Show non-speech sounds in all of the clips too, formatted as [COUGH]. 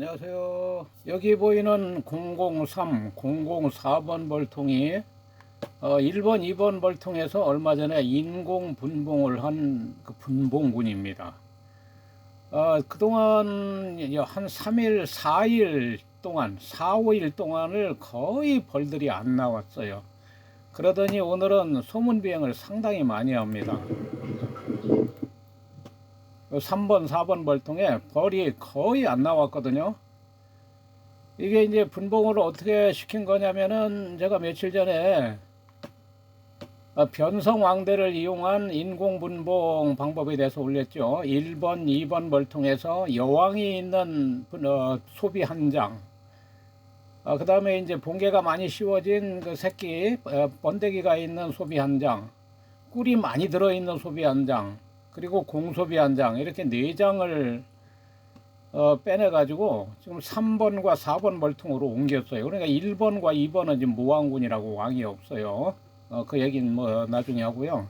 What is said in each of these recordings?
안녕하세요. 여기 보이는 003, 004번 벌통이 어, 1번, 2번 벌통에서 얼마 전에 인공 분봉을 한 그 분봉군입니다. 어, 그동안 한 3일, 4일 동안, 4, 5일 동안을 거의 벌들이 안 나왔어요. 그러더니 오늘은 소문 비행을 상당히 많이 합니다. 3번, 4번 벌통에 벌이 거의 안 나왔거든요. 이게 이제 분봉을 어떻게 시킨 거냐면은 제가 며칠 전에 어, 변성 왕대를 이용한 인공 분봉 방법에 대해서 올렸죠. 1번, 2번 벌통에서 여왕이 있는 분- 어, 소비 한 장. 그 다음에 이제 봉개가 많이 씌워진 그 새끼, 어, 번데기가 있는 소비 한 장. 꿀이 많이 들어있는 소비 한 장. 그리고 공소비 한 장. 이렇게 네 장을 어, 빼내가지고 지금 3번과 4번 벌통으로 옮겼어요. 그러니까 1번과 2번은 지금 무왕군이라고 왕이 없어요. 어, 그 얘기는 뭐 나중에 하고요.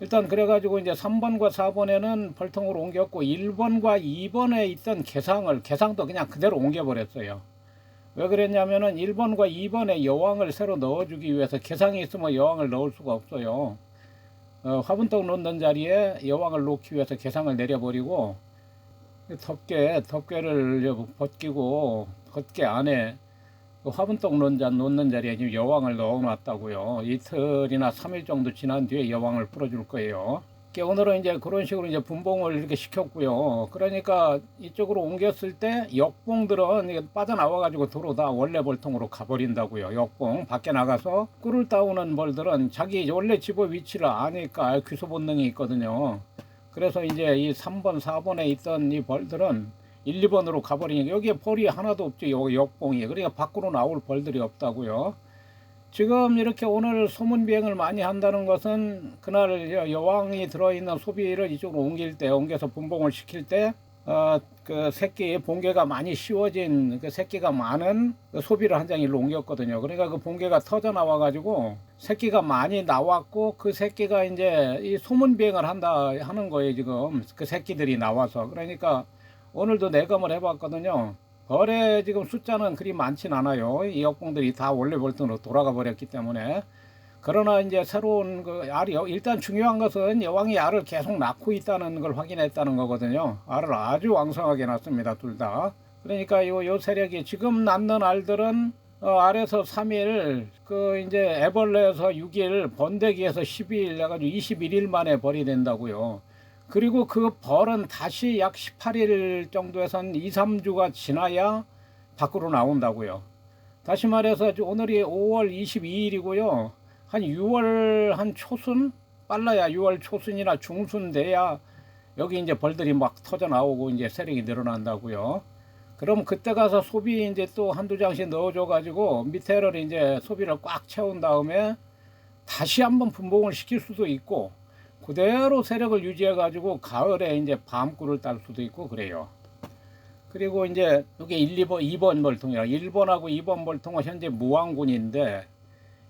일단 그래가지고 이제 3번과 4번에는 벌통으로 옮겼고 1번과 2번에 있던 개상을 개상도 그냥 그대로 옮겨버렸어요. 왜 그랬냐면은 1번과 2번에 여왕을 새로 넣어주기 위해서 개상이 있으면 여왕을 넣을 수가 없어요. 어, 화분떡 놓는 자리에 여왕을 놓기 위해서 개상을 내려버리고 덮개 덮개를 벗기고 덮개 안에 그 화분떡 놓는, 자, 놓는 자리에 지금 여왕을 넣어놨다고요. 이틀이나 3일 정도 지난 뒤에 여왕을 풀어줄 거예요. 오늘은 이제 그런 식으로 이제 분봉을 이렇게 시켰고요. 그러니까 이쪽으로 옮겼을 때 역봉들은 이게 빠져나와 가지고 도로 다 원래 벌통으로 가버린다고요. 역봉 밖에 나가서 꿀을 따오는 벌들은 자기 원래 집의 위치를 아니까 귀소 본능이 있거든요. 그래서 이제 이 3번, 4번에 있던 이 벌들은 1, 2번으로 가버리니까 여기에 벌이 하나도 없죠. 여기 역봉이. 그러니까 밖으로 나올 벌들이 없다고요. 지금 이렇게 오늘 소문 비행을 많이 한다는 것은 그날 여- 여왕이 들어있는 소비를 이쪽으로 옮길 때, 옮겨서 분봉을 시킬 때, 어, 그 새끼, 봉개가 많이 씌워진 그 새끼가 많은 그 소비를 한 장 일로 옮겼거든요. 그러니까 그 봉개가 터져 나와 가지고 새끼가 많이 나왔고 그 새끼가 이제 이 소문 비행을 한다 하는 거예요, 지금. 그 새끼들이 나와서. 그러니까 오늘도 내검을 해봤거든요. 벌의 지금 숫자는 그리 많진 않아요. 이 역봉들이 다 원래 벌통으로 돌아가 버렸기 때문에. 그러나 이제 새로운 그 알이 일단 중요한 것은 여왕이 알을 계속 낳고 있다는 걸 확인했다는 거거든요. 알을 아주 왕성하게 낳습니다, 둘 다. 그러니까 요, 요 세력이 지금 낳는 알들은 어, 알에서 3일, 그 이제 애벌레에서 6일, 번데기에서 12일 해가지고 21일 만에 벌이 된다고요. 그리고 그 벌은 다시 약 18일 정도에선 2, 3주가 지나야 밖으로 나온다고요. 다시 말해서 오늘이 5월 22일이고요. 한 6월 한 초순 빨라야 6월 초순이나 중순 돼야 여기 이제 벌들이 막 터져 나오고 이제 세력이 늘어난다고요. 그럼 그때 가서 소비 이제 또 한두 장씩 넣어줘 가지고 밑에를 이제 소비를 꽉 채운 다음에 다시 한번 분봉을 시킬 수도 있고 그대로 세력을 유지해 가지고 가을에 이제 밤꿀을 딸 수도 있고 그래요. 그리고 이제 이게 1, 2번, 2번 벌통이라 1번하고 2번 벌통은 현재 무왕군인데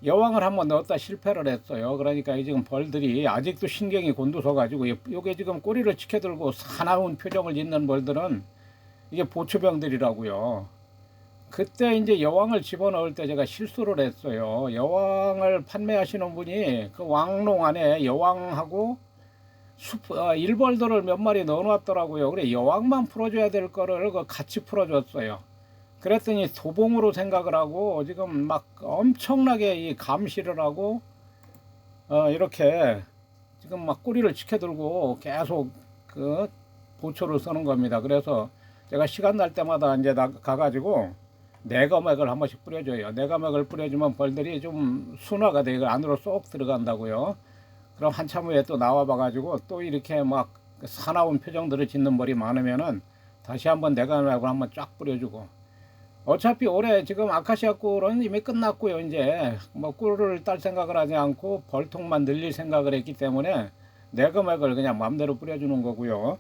여왕을 한번 넣었다 실패를 했어요. 그러니까 이 지금 벌들이 아직도 신경이 곤두서 가지고 요게 지금 꼬리를 치켜들고 사나운 표정을 짓는 벌들은 이게 보초병들이라고요. 그때 이제 여왕을 집어넣을 때 제가 실수를 했어요. 여왕을 판매하시는 분이 그 왕농 안에 여왕하고 숲, 어, 일벌들을 몇 마리 넣어놨더라고요. 그래 여왕만 풀어줘야 될 거를 그 같이 풀어줬어요. 그랬더니 도봉으로 생각을 하고 지금 막 엄청나게 이 감시를 하고 어, 이렇게 지금 막 꼬리를 치켜들고 계속 그 보초를 쓰는 겁니다. 그래서 제가 시간 날 때마다 이제 나, 가가지고 내거맥을 한 번씩 뿌려줘요. 내거맥을 뿌려주면 벌들이 좀 순화가 되고 안으로 쏙 들어간다고요. 그럼 한참 후에 또 나와봐가지고 또 이렇게 막 사나운 표정들을 짓는 벌이 많으면은 다시 한번 내거맥을 한번 쫙 뿌려주고 어차피 올해 지금 아카시아 꿀은 이미 끝났고요. 이제 뭐 꿀을 딸 생각을 하지 않고 벌통만 늘릴 생각을 했기 때문에 내거맥을 그냥 마음대로 뿌려주는 거고요.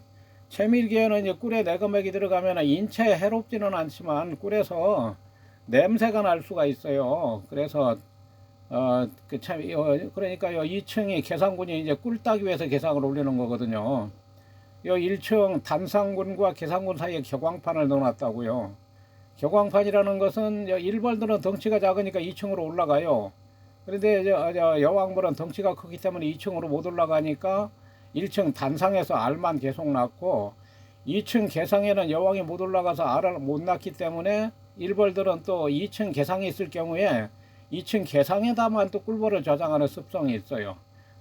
채밀기에는 이제 꿀에 내거맥이 들어가면 인체에 해롭지는 않지만 꿀에서 냄새가 날 수가 있어요. 그래서 어그참 어, 그러니까요 2층이 계산군이 이제 꿀 따기 위해서 계산을 올리는 거거든요. 요 1층 단상군과 계산군 사이에 격광판을 넣어놨다고요. 격광판이라는 것은 여- 일벌들은 덩치가 작으니까 2층으로 올라가요. 그런데 저, 저 여왕벌은 덩치가 크기 때문에 2층으로 못 올라가니까 1층 단상에서 알만 계속 낳고 2층 개상에는 여왕이 못 올라가서 알을 못 낳기 때문에 일벌들은 또 2층 개상이 있을 경우에 2층 개상에다만 또 꿀벌을 저장하는 습성이 있어요.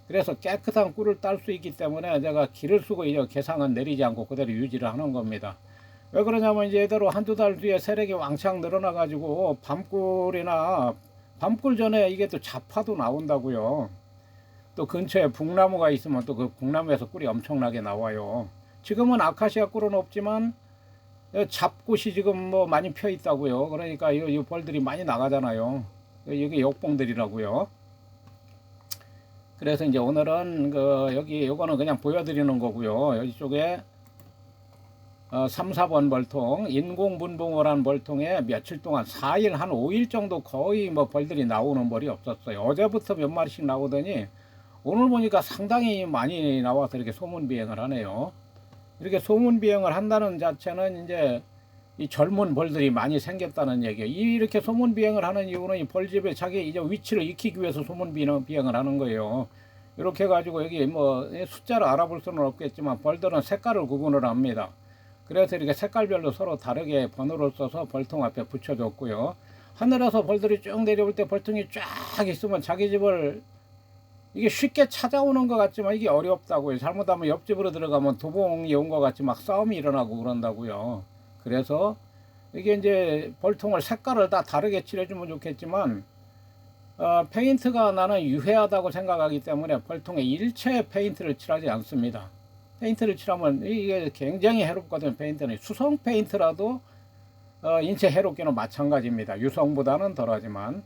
그래서 깨끗한 꿀을 딸 수 있기 때문에 제가 기를 쓰고 이제 개상은 내리지 않고 그대로 유지를 하는 겁니다. 왜 그러냐면 이제 이대로 한두 달 뒤에 세력이 왕창 늘어나 가지고 밤꿀이나 밤꿀 전에 이게 또 잡화도 나온다고요. 또 근처에 북나무가 있으면 또 그 북나무에서 꿀이 엄청나게 나와요. 지금은 아카시아 꿀은 없지만 어, 잡꽃이 지금 뭐 많이 펴 있다고요. 그러니까 이, 이 벌들이 많이 나가잖아요. 이게 욕봉들이라고요. 그래서 이제 오늘은 그 여기 요거는 그냥 보여드리는 거고요. 여기 쪽에 어, 3, 4번 벌통 인공분봉어란 벌통에 며칠 동안 4일 한 5일 정도 거의 뭐 벌들이 나오는 벌이 없었어요. 어제부터 몇 마리씩 나오더니 오늘 보니까 상당히 많이 나와서 이렇게 소문 비행을 하네요. 이렇게 소문 비행을 한다는 자체는 이제 이 젊은 벌들이 많이 생겼다는 얘기예요. 이- 이렇게 소문 비행을 하는 이유는 이 벌집에 자기 이제 위치를 익히기 위해서 소문 비행- 비행을 하는 거예요. 이렇게 해가지고 여기 뭐 숫자를 알아볼 수는 없겠지만 벌들은 색깔을 구분을 합니다. 그래서 이렇게 색깔별로 서로 다르게 번호를 써서 벌통 앞에 붙여줬고요. 하늘에서 벌들이 쭉 내려올 때 벌통이 쫙 있으면 자기 집을 이게 쉽게 찾아오는 것 같지만 이게 어렵다고요. 잘못하면 옆집으로 들어가면 도봉이 온 것 같이 막 싸움이 일어나고 그런다고요. 그래서 이게 이제 벌통을 색깔을 다 다르게 칠해주면 좋겠지만 어, 페인트가 나는 유해하다고 생각하기 때문에 벌통에 일체 페인트를 칠하지 않습니다. 페인트를 칠하면 이게 굉장히 해롭거든요. 페인트는 수성 페인트라도 어, 인체 해롭기는 마찬가지입니다. 유성보다는 덜하지만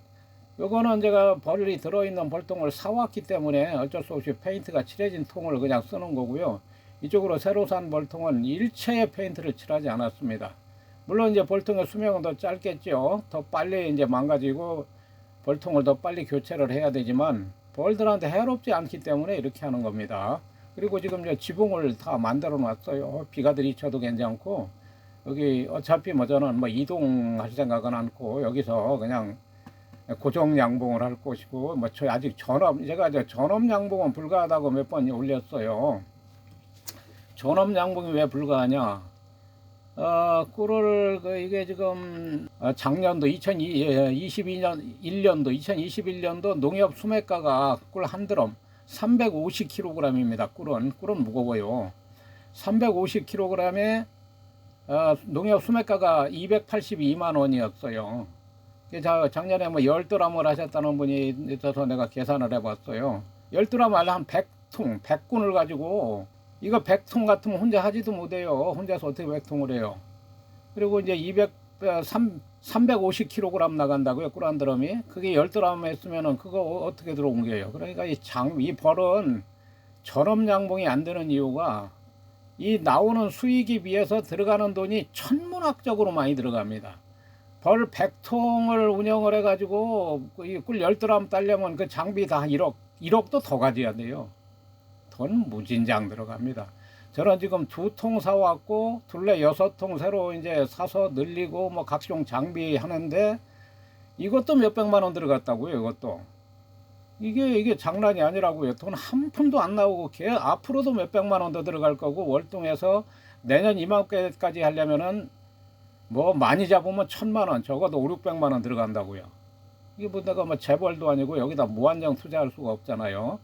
요거는 제가 벌이 들어있는 벌통을 사왔기 때문에 어쩔 수 없이 페인트가 칠해진 통을 그냥 쓰는 거고요. 이쪽으로 새로 산 벌통은 일체의 페인트를 칠하지 않았습니다. 물론 이제 벌통의 수명은 더 짧겠죠. 더 빨리 이제 망가지고 벌통을 더 빨리 교체를 해야 되지만 벌들한테 해롭지 않기 때문에 이렇게 하는 겁니다. 그리고 지금 이제 지붕을 다 만들어 놨어요. 비가 들이쳐도 괜찮고 여기 어차피 뭐 저는 뭐 이동할 생각은 않고 여기서 그냥 고정 양봉을 할 것이고 뭐 저 아직 전업 제가 저 전업 양봉은 불가하다고 몇 번 올렸어요. 전업 양봉이 왜 불가하냐? 어, 꿀을 그 이게 지금 어, 작년도 2022년 1년도 2021년도 농협 수매가가 꿀 한 드럼 350kg입니다. 꿀은 꿀은 무거워요. 350kg에 어, 농협 수매가가 282만 원이었어요. 그 자, 작년에 뭐 10드람을 하셨다는 분이 있어서 내가 계산을 해봤어요. 10드람 알한 100통, 100군을 가지고 이거 100통 같으면 혼자 하지도 못해요. 혼자서 어떻게 100통을 해요. 그리고 이제 200, 어, 3, 350kg 나간다고요. 꿀한 드럼이. 그게 10드람 했으면은 그거 어- 어떻게 들어옮겨요. 그러니까 이 장, 이 벌은 전업 양봉이 안 되는 이유가 이 나오는 수익에 비해서 들어가는 돈이 천문학적으로 많이 들어갑니다. 벌 100통을 운영을 해가지고 그 이꿀 10드람 따려면 그 장비 다 1억, 1억도 더 가져야 돼요. 돈 무진장 들어갑니다. 저는 지금 두 통 사왔고 둘레 여섯 통 새로 이제 사서 늘리고 뭐 각종 장비 하는데 이것도 몇백만 원 들어갔다고요. 이것도 이게 이게 장난이 아니라고요. 돈 한 푼도 안 나오고 걔 앞으로도 몇백만 원 더 들어갈 거고 월동에서 내년 이맘때까지 하려면은 뭐 많이 잡으면 천만 원 적어도 오 육백만 원 들어간다고요. 이게 뭐 내가 뭐 재벌도 아니고 여기다 무한정 투자할 수가 없잖아요.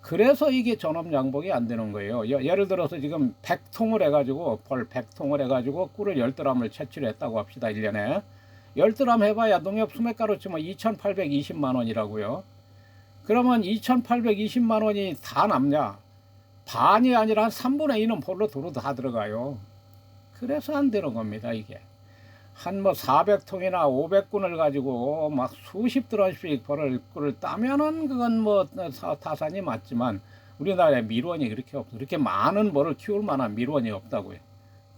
그래서 이게 전업 양봉이 안 되는 거예요. 예- 예를 들어서 지금 100통을 해가지고 벌 100통을 해가지고 꿀을 10드람을 채취를 했다고 합시다. 1년에. 10드람 해봐야 농협 수매가로 치면 2,820만 원이라고요. 그러면 2,820만 원이 다 남냐? 반이 아니라 한 3분의 2는 벌로 도로 다 들어가요. 그래서 안 되는 겁니다, 이게. 한 뭐 400통이나 500군을 가지고 막 수십 드럼씩 벌을 꿀을 따면은 그건 뭐 사- 타산이 맞지만 우리나라에 밀원이 그렇게 없어. 그렇게 많은 벌을 키울 만한 밀원이 없다고요.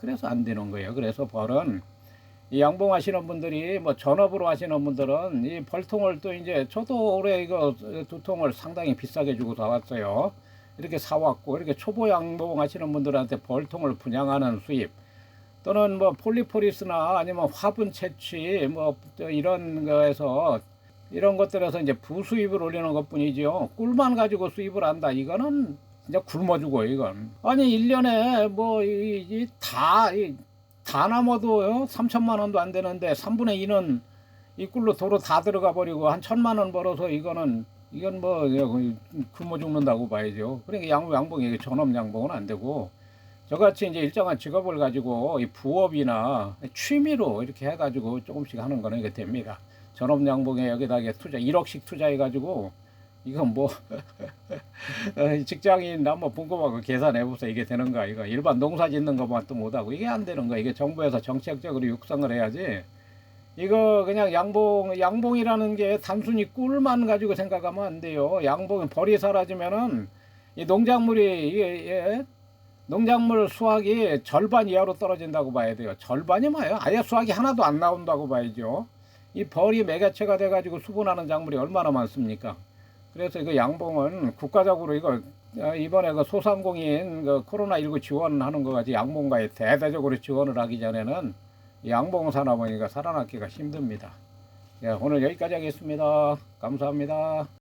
그래서 안 되는 거예요. 그래서 벌은 이 양봉하시는 분들이 뭐 전업으로 하시는 분들은 이 벌통을 또 이제 저도 올해 이거 두 통을 상당히 비싸게 주고 사왔어요. 이렇게 사왔고 이렇게 초보 양봉 하시는 분들한테 벌통을 분양하는 수입 또는 뭐 폴리포리스나 아니면 화분 채취 뭐 이런 거에서 이런 것들에서 이제 부수입을 올리는 것 뿐이죠. 꿀만 가지고 수입을 한다. 이거는 진짜 굶어 죽어, 이건. 아니, 1년에 뭐, 이, 이 다, 남아도 3천만 원도 안 되는데 3분의 2는 이 꿀로 도로 다 들어가 버리고 한 천만 원 벌어서 이거는 이건 뭐 그냥 굶어 죽는다고 봐야죠. 그러니까 양, 양봉이 전업 양봉은 안 되고 저같이 이제 일정한 직업을 가지고 이 부업이나 취미로 이렇게 해가지고 조금씩 하는 거는 이게 됩니다. 전업 양봉에 여기다 이게 투자 1억씩 투자해가지고 이건 뭐 [LAUGHS] 어, 직장인 한번 궁금하고 계산해 보세요. 이게 되는가 이거. 일반 농사 짓는 것만 또 못하고 이게 안 되는 거 이게 정부에서 정책적으로 육성을 해야지. 이거 그냥 양봉 양봉이라는 게 단순히 꿀만 가지고 생각하면 안 돼요. 양봉 벌이 사라지면은 이 농작물이 이게 예, 농작물 수확이 절반 이하로 떨어진다고 봐야 돼요 절반이 뭐예요 아예 수확이 하나도 안 나온다고 봐야죠 이 벌이 매개체가 돼가지고 수분하는 작물이 얼마나 많습니까 그래서 이거 양봉은 국가적으로 이거 어, 이번에 그 소상공인 그 코로나19 지원하는 거 같이 양봉가에 대대적으로 지원을 하기 전에는 이 양봉 산업은 이거 살아남기가 힘듭니다. 예, 오늘 여기까지 하겠습니다. 감사합니다.